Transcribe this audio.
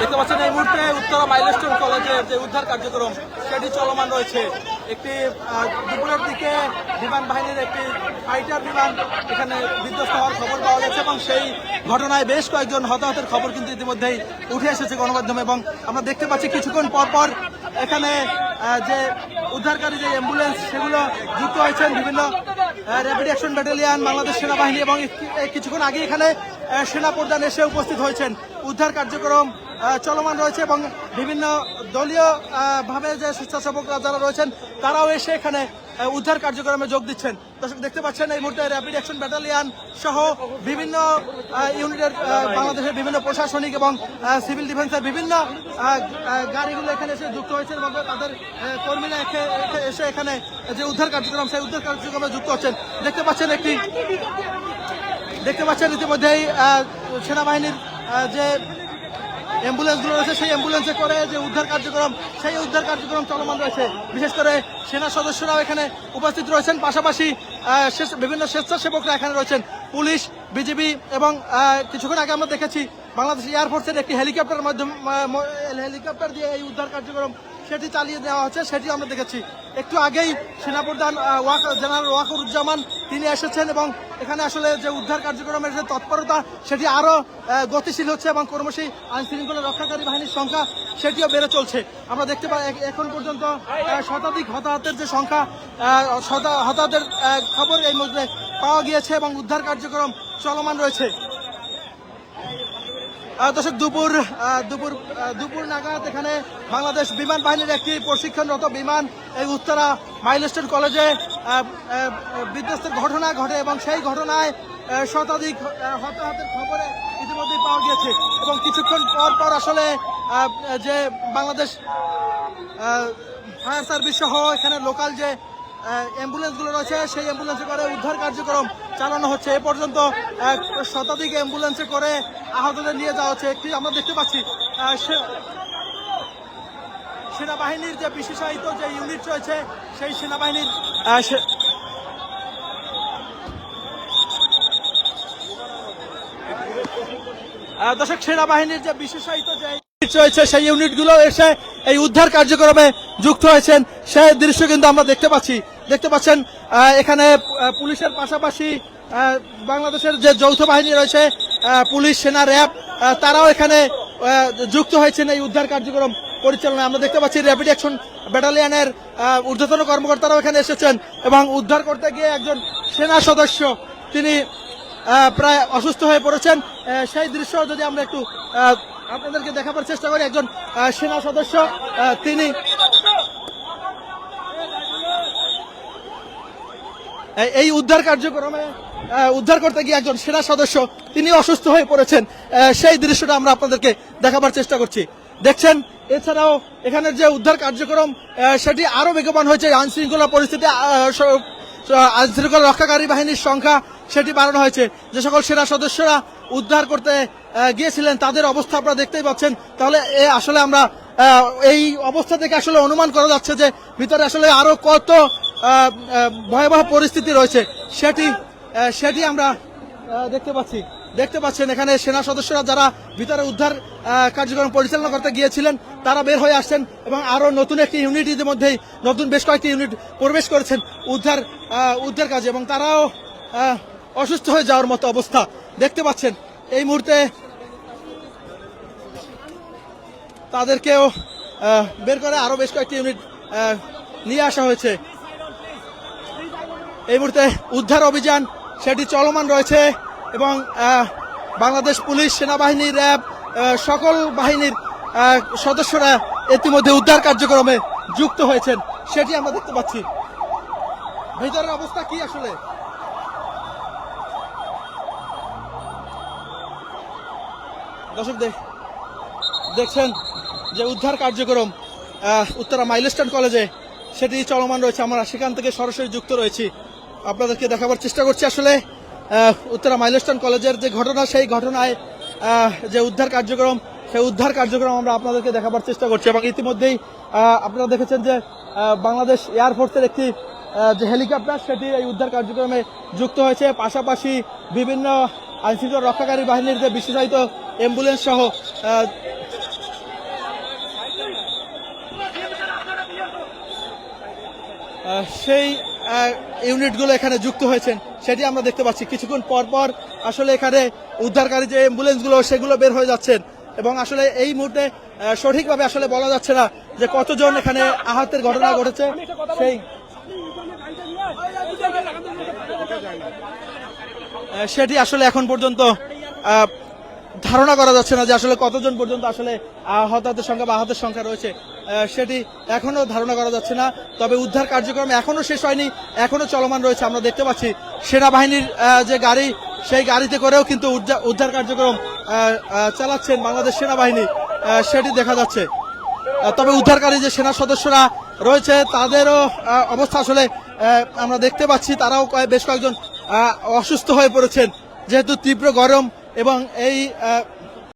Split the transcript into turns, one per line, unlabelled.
দেখতে পাচ্ছেন এই মুহূর্তে উত্তরা মাইলস্টোন কলেজের যে উদ্ধার কার্যক্রম, সেটি চলমান রয়েছে। একটি দুপুরের দিকে বিমান বাহিনীর একটি ফাইটার বিমান এখানে বিধ্বস্ত হওয়ার খবর পাওয়া গেছে এবং সেই ঘটনায় বেশ কয়েকজন হতাহতের খবর কিন্তু ইতিমধ্যেই উঠে এসেছে গণমাধ্যমে এবং আমরা দেখতে পাচ্ছি কিছুক্ষণ পর পর এখানে যে উদ্ধারকারী যে অ্যাম্বুলেন্স সেগুলো যুক্ত হয়েছেন বিভিন্ন র্যাপিড অ্যাকশন ব্যাটালিয়ান বাংলাদেশ সেনাবাহিনী এবং কিছুক্ষণ আগে এখানে সেনা প্রধান এসে উপস্থিত হয়েছেন। উদ্ধার কার্যক্রম চলমান রয়েছে এবং বিভিন্ন দলীয় ভাবে যে স্বেচ্ছাসেবকরা যারা রয়েছেন, তারাও এসে এখানে উদ্ধার কার্যক্রমে যোগ দিচ্ছেন। দর্শক, দেখতে পাচ্ছেন এই মুহূর্তে র্যাপিড অ্যাকশন ব্যাটালিয়ান সহ বিভিন্ন ইউনিটের বাংলাদেশের বিভিন্ন প্রশাসনিক এবং সিভিল ডিফেন্সের বিভিন্ন গাড়িগুলো এখানে এসে যুক্ত হয়েছেন এবং তাদের কর্মীরা এসে এখানে যে উদ্ধার কার্যক্রম, সেই উদ্ধার কার্যক্রমে যুক্ত হচ্ছেন। দেখতে পাচ্ছেন একটি, দেখতে পাচ্ছেন ইতিমধ্যেই সেনাবাহিনীর যে অ্যাম্বুলেন্সগুলো রয়েছে, সেই অ্যাম্বুলেন্সে করে যে উদ্ধার কার্যক্রম, সেই উদ্ধার কার্যক্রম চলমান রয়েছে। বিশেষ করে সেনা সদস্যরাও এখানে উপস্থিত রয়েছেন। পাশাপাশি বিভিন্ন স্বেচ্ছাসেবকরা এখানে রয়েছেন। পুলিশ, বিজিবি এবং কিছুক্ষণ আগে আমরা দেখেছি বাংলাদেশ এয়ারফোর্সের একটি হেলিকপ্টার মাধ্যমে হেলিকপ্টার দিয়ে এই উদ্ধার কার্যক্রম সেটি চালিয়ে দেওয়া হচ্ছে, সেটি আমরা দেখেছি। একটু আগেই সেনাপ্রধান ওয়াক, জেনারেল ওয়াকরুজ্জামান তিনি এসেছেন এবং এখানে আসলে যে উদ্ধার কার্যক্রমের যে তৎপরতা সেটি আরও গতিশীল হচ্ছে এবং ক্রমশই আইন শৃঙ্খলা রক্ষাকারী বাহিনীর সংখ্যা সেটিও বেড়ে চলছে। আমরা দেখতে পাই এখন পর্যন্ত শতাধিক হতাহতের যে সংখ্যা হতাহতের খবর এই মধ্যে পাওয়া গিয়েছে এবং উদ্ধার কার্যক্রম চলমান রয়েছে। দর্শক, দুপুর দুপুর দুপুর নাগাদ এখানে বাংলাদেশ বিমান বাহিনীর একটি প্রশিক্ষণরত বিমান এই উত্তরা মাইলস্টোন কলেজে বিধ্বস্তের ঘটনা ঘটে এবং সেই ঘটনায় শতাধিক হতাহতের খবরে ইতিমধ্যেই পাওয়া গিয়েছে এবং কিছুক্ষণ পর পর আসলে যে বাংলাদেশ ফায়ার সার্ভিস সহ এখানে লোকাল যে অ্যাম্বুলেন্সগুলো রয়েছে। সেই অ্যাম্বুলেন্সে করে উদ্ধার কার্যক্রম চালানো হচ্ছে। এ পর্যন্ত শতাধিক অ্যাম্বুলেন্সে করে আহতদের নিয়ে যাওয়া হচ্ছে। একটি আমরা দেখতে পাচ্ছি সেনাবাহিনীর যে বিশেষায়িত যে ইউনিট রয়েছে, সেই সেনাবাহিনীর দর্শক, সেনাবাহিনীর যে বিশেষায়িত যে রয়েছে, সেই ইউনিটগুলো এসে এই উদ্ধার কার্যক্রমে যুক্ত হয়েছেন। সেই দৃশ্য কিন্তু আমরা দেখতে পাচ্ছি। দেখতে পাচ্ছেন এখানে পুলিশের পাশাপাশি বাংলাদেশের যে যৌথ বাহিনী রয়েছে পুলিশ, সেনা, র্যাব তারাও এখানে যুক্ত হয়েছেন এই উদ্ধার কার্যক্রম পরিচালনায়। আমরা দেখতে পাচ্ছি র্যাপিড অ্যাকশন ব্যাটালিয়ানের ঊর্ধ্বতন কর্মকর্তারাও এখানে এসেছেন এবং উদ্ধার করতে গিয়ে একজন সেনা সদস্য, তিনি প্রায় অসুস্থ হয়ে পড়েছেন। সেই দৃশ্য যদি আমরা একটু আপনাদেরকে দেখাবার চেষ্টা করি। একজন সেনা সদস্য তিনি এই- উদ্ধার কার্যক্রমে উদ্ধার করতে গিয়ে একজন সেনা সদস্য, তিনি অসুস্থ হয়ে পড়েছেন। সেই দৃশ্যটা আমরা আপনাদেরকে দেখাবার চেষ্টা করছি। দেখছেন, এছাড়াও এখানের যে উদ্ধার কার্যক্রম সেটি আরও বেগবান হয়েছে। আইন শৃঙ্খলা পরিস্থিতি আইন শৃঙ্খলা রক্ষাকারী বাহিনীর সংখ্যা সেটি বাড়ানো হয়েছে। যে সকল সেনা সদস্যরা উদ্ধার করতে গিয়েছিলেন, তাদের অবস্থা আপনারা দেখতেই পাচ্ছেন। তাহলে এ, আসলে আমরা এই অবস্থা থেকে আসলে অনুমান করা যাচ্ছে যে, ভিতরে আসলে আরও কত ভয়াবহ পরিস্থিতি রয়েছে। সেটি সেটি আমরা দেখতে পাচ্ছি। দেখতে পাচ্ছেন, এখানে সেনা সদস্যরা যারা ভিতরে উদ্ধার কার্যক্রম পরিচালনা করতে গিয়েছিলেন, তারা বের হয়ে আসছেন এবং আরও নতুন একটি ইউনিট ইতিমধ্যেই, নতুন বেশ কয়েকটি ইউনিট প্রবেশ করেছেন উদ্ধার উদ্ধার কাজে এবং তারাও অসুস্থ হয়ে যাওয়ার মতো অবস্থা। দেখতে পাচ্ছেন, এই মুহূর্তে তাদেরকেও বের করে আরও বেশ কয়েকটি ইউনিট নিয়ে আসা হয়েছে। এই মুহূর্তে উদ্ধার অভিযান, সেটি চলমান রয়েছে এবং বাংলাদেশ পুলিশ, সেনাবাহিনী, র্যাব সকল বাহিনীর সদস্যরা ইতিমধ্যে উদ্ধার কার্যক্রমে যুক্ত হয়েছেন। সেটি আমরা দেখতে পাচ্ছি। ভিতরের অবস্থা কি আসলে? দর্শক দেখ, দেখছেন যে উদ্ধার কার্যক্রম উত্তরা মাইলস্টোন কলেজে সেটি চলমান রয়েছে। আমরা সেখান থেকে সরাসরি যুক্ত রয়েছি। আপনাদেরকে দেখাবার চেষ্টা করছি আসলে উত্তরা মাইলস্টন কলেজের যে ঘটনা, সেই ঘটনায় যে উদ্ধার কার্যক্রম, সেই উদ্ধার কার্যক্রম আমরা আপনাদেরকে দেখাবার চেষ্টা করছি এবং ইতিমধ্যেই আপনারা দেখেছেন যে বাংলাদেশ এয়ারফোর্সের একটি যে হেলিকপ্টার, সেটি এই উদ্ধার কার্যক্রমে যুক্ত হয়েছে। পাশাপাশি বিভিন্ন আইনশৃঙ্খলা রক্ষাকারী বাহিনীর যে বিশেষায়িত অ্যাম্বুলেন্স সহ সেই ইউনিটগুলো এখানে যুক্ত হয়েছেন, সেটি আমরা দেখতে পাচ্ছি। কিছুক্ষণ পর পর আসলে এখানে উদ্ধারকারী যে অ্যাম্বুলেন্সগুলো, সেগুলো বের হয়ে যাচ্ছেন এবং আসলে এই মুহূর্তে সঠিকভাবে আসলে বলা যাচ্ছে না যে কতজন এখানে আহতের ঘটনা ঘটেছে। সেই সেটি আসলে এখন পর্যন্ত ধারণা করা যাচ্ছে না যে আসলে কতজন পর্যন্ত আসলে আহতের সংখ্যা বা আহতের সংখ্যা রয়েছে। সেটি এখনও ধারণা করা যাচ্ছে না। তবে উদ্ধার কার্যক্রম এখনও শেষ হয়নি, এখনও চলমান রয়েছে। আমরা দেখতে পাচ্ছি সেনাবাহিনীর যে গাড়ি, সেই গাড়িতে করেও কিন্তু উদ্ধার- কার্যক্রম চালাচ্ছেন বাংলাদেশ সেনাবাহিনী সেটি দেখা যাচ্ছে। তবে উদ্ধারকারী যে সেনা সদস্যরা রয়েছে, তাদেরও অবস্থা আসলে আমরা দেখতে পাচ্ছি, তারাও বেশ কয়েকজন অসুস্থ হয়ে পড়েছেন। যেহেতু তীব্র গরম এবং এই